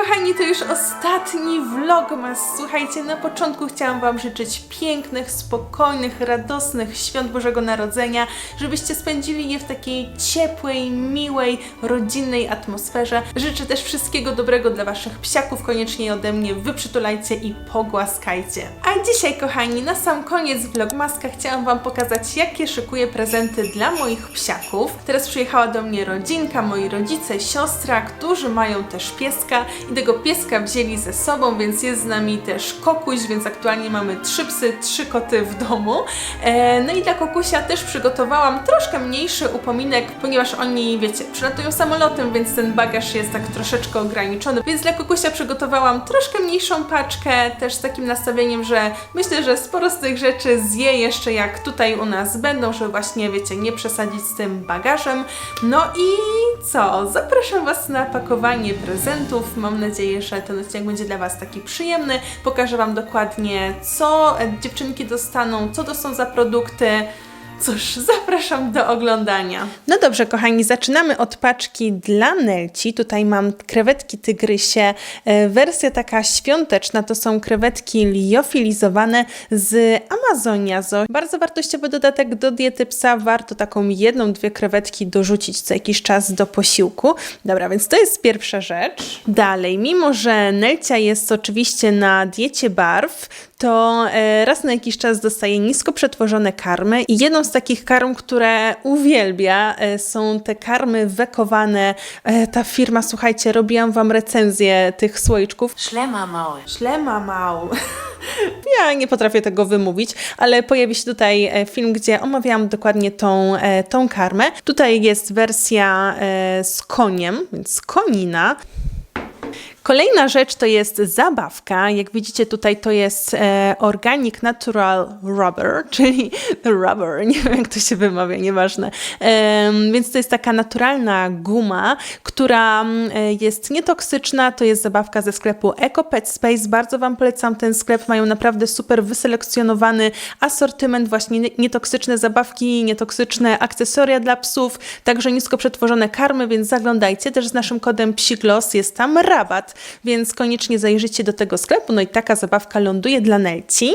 kochani, to już ostatni vlogmas. Słuchajcie, na początku chciałam Wam życzyć pięknych, spokojnych, radosnych świąt Bożego Narodzenia, żebyście spędzili je w takiej ciepłej, miłej, rodzinnej atmosferze. Życzę też wszystkiego dobrego dla Waszych psiaków, koniecznie ode mnie wyprzytulajcie i pogłaskajcie. A dzisiaj, kochani, na sam koniec vlogmaska chciałam Wam pokazać, jakie szykuję prezenty dla moich psiaków. Teraz przyjechała do mnie rodzinka, moi rodzice, siostra, którzy mają też pieska i tego pieska wzięli ze sobą, więc jest z nami też kokuś, więc aktualnie mamy trzy psy, trzy koty w domu. E, no i dla kokusia też przygotowałam troszkę mniejszy upominek, ponieważ oni, wiecie, przylatują samolotem, więc ten bagaż jest tak troszeczkę ograniczony, więc dla kokusia przygotowałam troszkę mniejszą paczkę, też z takim nastawieniem, że myślę, że sporo z tych rzeczy zje jeszcze jak tutaj u nas będą, żeby właśnie, wiecie, nie przesadzić z tym bagażem. No i co? Zapraszam Was na pakowanie prezentów. Mam nadzieję, że ten odcinek będzie dla Was taki przyjemny. Pokażę Wam dokładnie, co dziewczynki dostaną, co to są za produkty. Cóż, zapraszam do oglądania. No dobrze, kochani, zaczynamy od paczki dla Nelci. Tutaj mam krewetki tygrysie. E, Wersja taka świąteczna to są krewetki liofilizowane z Amazonia Zoo. Bardzo wartościowy dodatek do diety psa. Warto taką jedną, dwie krewetki dorzucić co jakiś czas do posiłku. Dobra, więc to jest pierwsza rzecz. Dalej, mimo że Nelcia jest oczywiście na diecie barw, to e, raz na jakiś czas dostaje nisko przetworzone karmy i jedną z takich karm, które uwielbia e, są te karmy wekowane. E, Ta firma, słuchajcie, robiłam Wam recenzję tych słoiczków. Schlemmer Maul. Szlema mał. Ja nie potrafię tego wymówić, ale pojawi się tutaj film, gdzie omawiałam dokładnie tą, tą karmę. Tutaj jest wersja z koniem, więc konina. Kolejna rzecz to jest zabawka. Jak widzicie tutaj to jest e, Organic Natural Rubber, czyli rubber, nie wiem jak to się wymawia, nieważne. Em, więc to jest taka naturalna guma, która mm, e, jest nietoksyczna. To jest zabawka ze sklepu Eco Pet Space. Bardzo Wam polecam ten sklep. Mają naprawdę super wyselekcjonowany asortyment, właśnie nie- nietoksyczne zabawki, nietoksyczne akcesoria dla psów, także nisko przetworzone karmy, więc zaglądajcie. Też z naszym kodem PSIGLOS jest tam rabat, więc koniecznie zajrzyjcie do tego sklepu. No i taka zabawka ląduje dla Nelci.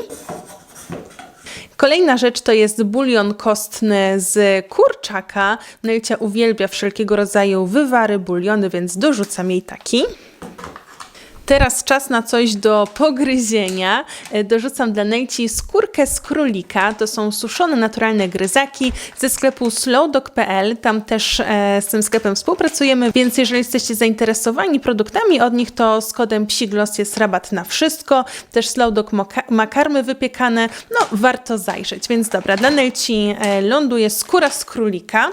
Kolejna rzecz to jest bulion kostny z kurczaka. Nelcia uwielbia wszelkiego rodzaju wywary, buliony, więc dorzucam jej taki. Teraz czas na coś do pogryzienia. E, Dorzucam dla Nelci skórkę z królika. To są suszone naturalne gryzaki ze sklepu slowdog.pl. Tam też e, z tym sklepem współpracujemy, więc jeżeli jesteście zainteresowani produktami od nich, to z kodem PSIGLOS jest rabat na wszystko. Też Slowdog moka- ma karmy wypiekane. No, warto zajrzeć. Więc dobra, dla Nelci e, ląduje skóra z królika.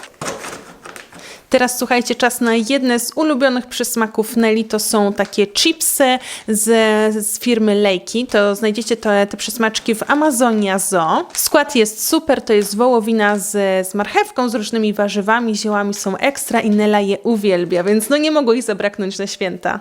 Teraz słuchajcie, czas na jedne z ulubionych przysmaków Nelly. To są takie chipsy z, z firmy Lejki. To znajdziecie te, te przysmaczki w Amazonia Zoo. Skład jest super, to jest wołowina z, z marchewką, z różnymi warzywami, ziołami są ekstra i Nela je uwielbia, więc no nie mogło ich zabraknąć na święta.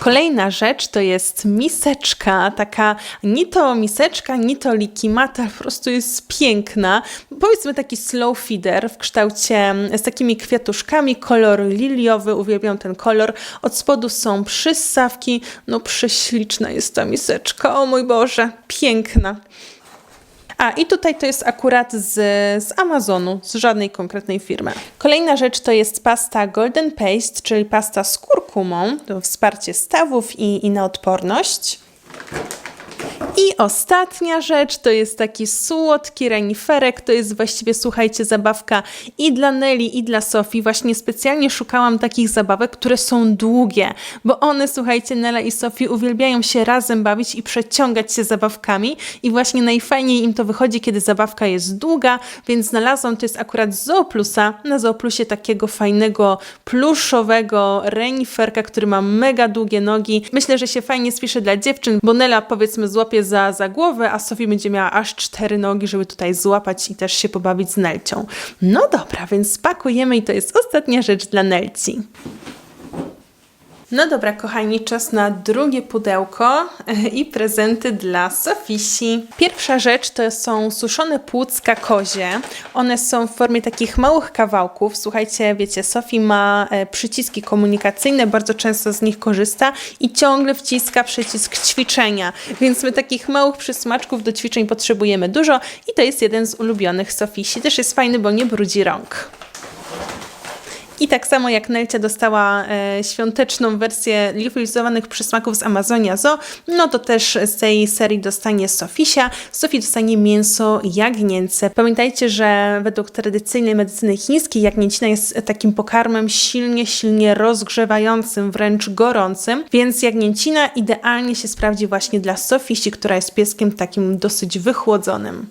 Kolejna rzecz to jest miseczka, taka ni to miseczka, ni to likimata, po prostu jest piękna. Powiedzmy taki slow feeder w kształcie mm, z takimi kwiatuszkami, kolor liliowy, uwielbiam ten kolor. Od spodu są przyssawki, no prześliczna jest ta miseczka, o mój Boże, piękna. A i tutaj to jest akurat z, z Amazonu, z żadnej konkretnej firmy. Kolejna rzecz to jest pasta Golden Paste, czyli pasta z kurkumą, to wsparcie stawów i, i na odporność. I ostatnia rzecz to jest taki słodki reniferek. To jest właściwie, słuchajcie, zabawka i dla Nelly, i dla Sofii. Właśnie specjalnie szukałam takich zabawek, które są długie, bo one, słuchajcie, Nela i Sofii uwielbiają się razem bawić i przeciągać się zabawkami. I właśnie najfajniej im to wychodzi, kiedy zabawka jest długa, więc znalazłam, to jest akurat Zooplusa, na Zooplusie takiego fajnego, pluszowego reniferka, który ma mega długie nogi. Myślę, że się fajnie spisze dla dziewczyn, bo Nela powiedzmy złapie za, za głowę, a Sofii będzie miała aż cztery nogi, żeby tutaj złapać i też się pobawić z Nelcią. No dobra, więc spakujemy i to jest ostatnia rzecz dla Nelci. No dobra, kochani, czas na drugie pudełko i prezenty dla Sofisi. Pierwsza rzecz to są suszone płucka kozie. One są w formie takich małych kawałków. Słuchajcie, wiecie, Sofii ma e, przyciski komunikacyjne, bardzo często z nich korzysta i ciągle wciska przycisk ćwiczenia. Więc my takich małych przysmaczków do ćwiczeń potrzebujemy dużo i to jest jeden z ulubionych Sofisi. Też jest fajny, bo nie brudzi rąk. I tak samo jak Nelcia dostała e, świąteczną wersję liofilizowanych przysmaków z Amazonia Zoo, no to też z tej serii dostanie Sofisia. Sofii dostanie mięso jagnięce. Pamiętajcie, że według tradycyjnej medycyny chińskiej jagnięcina jest takim pokarmem silnie, silnie rozgrzewającym, wręcz gorącym, więc jagnięcina idealnie się sprawdzi właśnie dla Sofisi, która jest pieskiem takim dosyć wychłodzonym.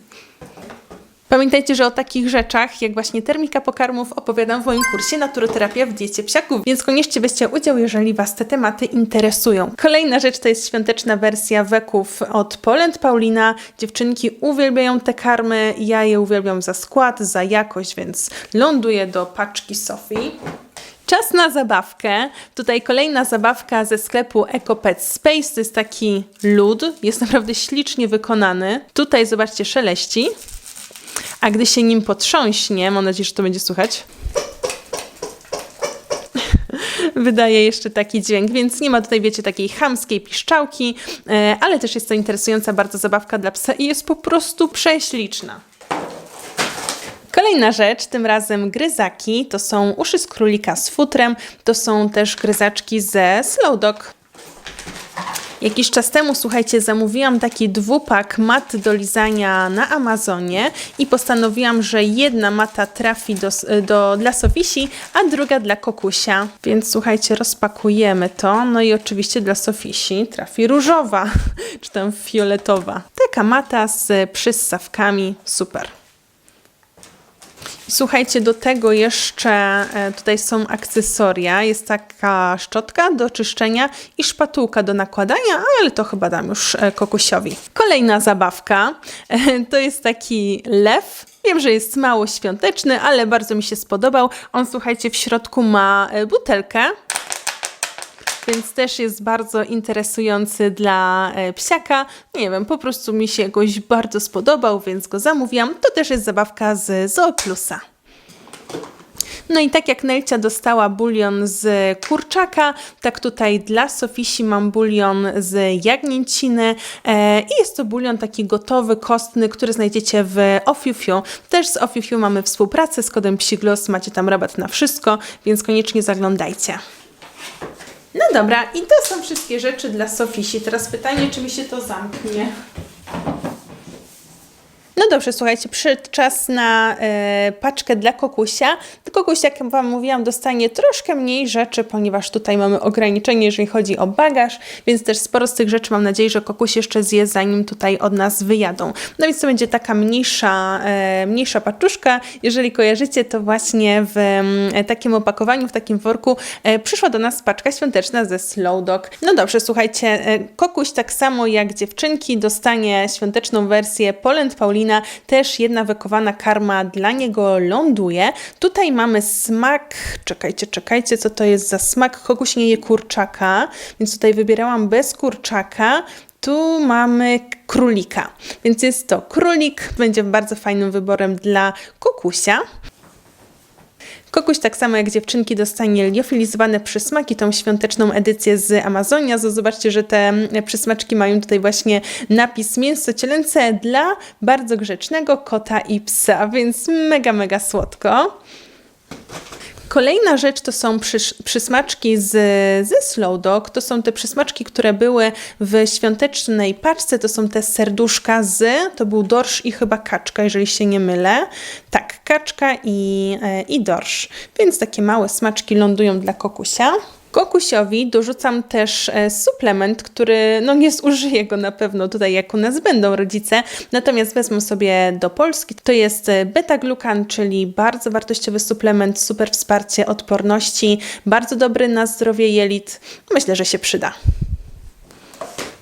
Pamiętajcie, że o takich rzeczach, jak właśnie termika pokarmów, opowiadam w moim kursie Naturoterapia w diecie psiaków, więc koniecznie weźcie udział, jeżeli Was te tematy interesują. Kolejna rzecz to jest świąteczna wersja weków od Polent Paulina. Dziewczynki uwielbiają te karmy, ja je uwielbiam za skład, za jakość, więc ląduje do paczki Sofii. Czas na zabawkę. Tutaj kolejna zabawka ze sklepu EcoPet Space. To jest taki lód. Jest naprawdę ślicznie wykonany. Tutaj zobaczcie, szeleści. A gdy się nim potrząśnie, mam nadzieję, że to będzie słychać. Wydaje jeszcze taki dźwięk, więc nie ma tutaj, wiecie, takiej chamskiej piszczałki, e, ale też jest to interesująca bardzo zabawka dla psa i jest po prostu prześliczna. Kolejna rzecz, tym razem gryzaki, to są uszy z królika z futrem, to są też gryzaczki ze Slow Dog. Jakiś czas temu, słuchajcie, zamówiłam taki dwupak mat do lizania na Amazonie i postanowiłam, że jedna mata trafi do, do, dla Sofisi, a druga dla Kokusia. Więc słuchajcie, rozpakujemy to. No i oczywiście dla Sofisi trafi różowa, czy tam fioletowa. Taka mata z przyssawkami, super. Słuchajcie, do tego jeszcze e, tutaj są akcesoria. Jest taka szczotka do czyszczenia i szpatułka do nakładania, ale to chyba dam już e, kokusiowi. Kolejna zabawka e, to jest taki lew. Wiem, że jest mało świąteczny, ale bardzo mi się spodobał. On, słuchajcie, w środku ma butelkę więc też jest bardzo interesujący dla e, psiaka. Nie wiem, po prostu mi się jakoś bardzo spodobał, więc go zamówiłam. To też jest zabawka z Zooplusa. No i tak jak Nelcia dostała bulion z kurczaka, tak tutaj dla Sofisi mam bulion z jagnięciny e, i jest to bulion taki gotowy, kostny, który znajdziecie w Ofiufiu. Też z Ofiufiu mamy współpracę z kodem Psiglos, macie tam rabat na wszystko, więc koniecznie zaglądajcie. No dobra, i to są wszystkie rzeczy dla Sofisi. Teraz pytanie, czy mi się to zamknie. No dobrze, słuchajcie, przyszedł czas na e, paczkę dla kokusia. Kokuś, jak Wam mówiłam, dostanie troszkę mniej rzeczy, ponieważ tutaj mamy ograniczenie, jeżeli chodzi o bagaż, więc też sporo z tych rzeczy mam nadzieję, że kokuś jeszcze zje, zanim tutaj od nas wyjadą. No więc to będzie taka mniejsza, e, mniejsza paczuszka. Jeżeli kojarzycie, to właśnie w e, takim opakowaniu, w takim worku e, przyszła do nas paczka świąteczna ze Slow Dog. No dobrze, słuchajcie, e, kokuś tak samo jak dziewczynki dostanie świąteczną wersję Polent Paulina też jedna wykowana karma dla niego ląduje. Tutaj mamy smak, czekajcie, czekajcie, co to jest za smak? Kogoś nie je kurczaka, więc tutaj wybierałam bez kurczaka. Tu mamy królika, więc jest to królik, będzie bardzo fajnym wyborem dla kukusia. Kokuś tak samo jak dziewczynki dostanie liofilizowane przysmaki, tą świąteczną edycję z Amazonia. Zobaczcie, że te przysmaczki mają tutaj właśnie napis mięso cielęce dla bardzo grzecznego kota i psa, więc mega, mega słodko. Kolejna rzecz to są przys przysmaczki z, ze Slow Dog. To są te przysmaczki, które były w świątecznej paczce. To są te serduszka z, to był dorsz i chyba kaczka, jeżeli się nie mylę. Tak, kaczka i, e, i dorsz. Więc takie małe smaczki lądują dla kokusia. Kokusiowi dorzucam też e, suplement, który no nie zużyję go na pewno tutaj jak u nas będą rodzice, natomiast wezmę sobie do Polski. To jest e, beta-glukan, czyli bardzo wartościowy suplement, super wsparcie odporności, bardzo dobry na zdrowie jelit. Myślę, że się przyda.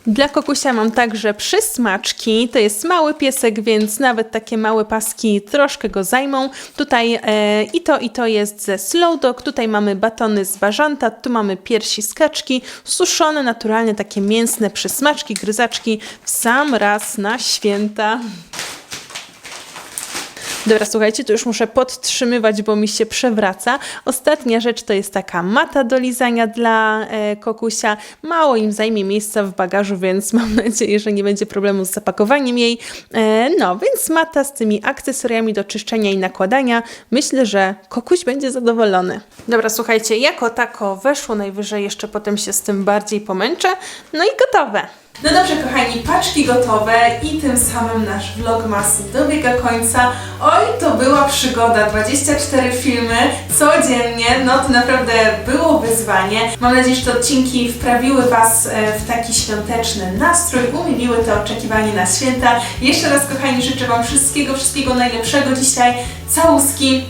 Dla kokusia mam także przysmaczki. To jest mały piesek, więc nawet takie małe paski troszkę go zajmą. Tutaj e, i to, i to jest ze Slow Dog. Tutaj mamy batony z bażanta, tu mamy piersi z kaczki, suszone naturalnie takie mięsne przysmaczki, gryzaczki w sam raz na święta. Dobra, słuchajcie, to już muszę podtrzymywać, bo mi się przewraca. Ostatnia rzecz to jest taka mata do lizania dla e, kokusia. Mało im zajmie miejsca w bagażu, więc mam nadzieję, że nie będzie problemu z zapakowaniem jej. E, no, więc mata z tymi akcesoriami do czyszczenia i nakładania. Myślę, że kokuś będzie zadowolony. Dobra, słuchajcie, jako tako weszło, najwyżej jeszcze potem się z tym bardziej pomęczę. No i gotowe. No dobrze, kochani, paczki gotowe i tym samym nasz vlogmas dobiega końca. Oj, to była przygoda, 24 filmy codziennie, no to naprawdę było wyzwanie. Mam nadzieję, że te odcinki wprawiły Was e, w taki świąteczny nastrój, umiliły to oczekiwanie na święta. Jeszcze raz, kochani, życzę Wam wszystkiego, wszystkiego najlepszego dzisiaj. Całuski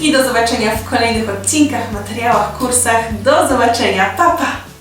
i do zobaczenia w kolejnych odcinkach, materiałach, kursach. Do zobaczenia, pa pa!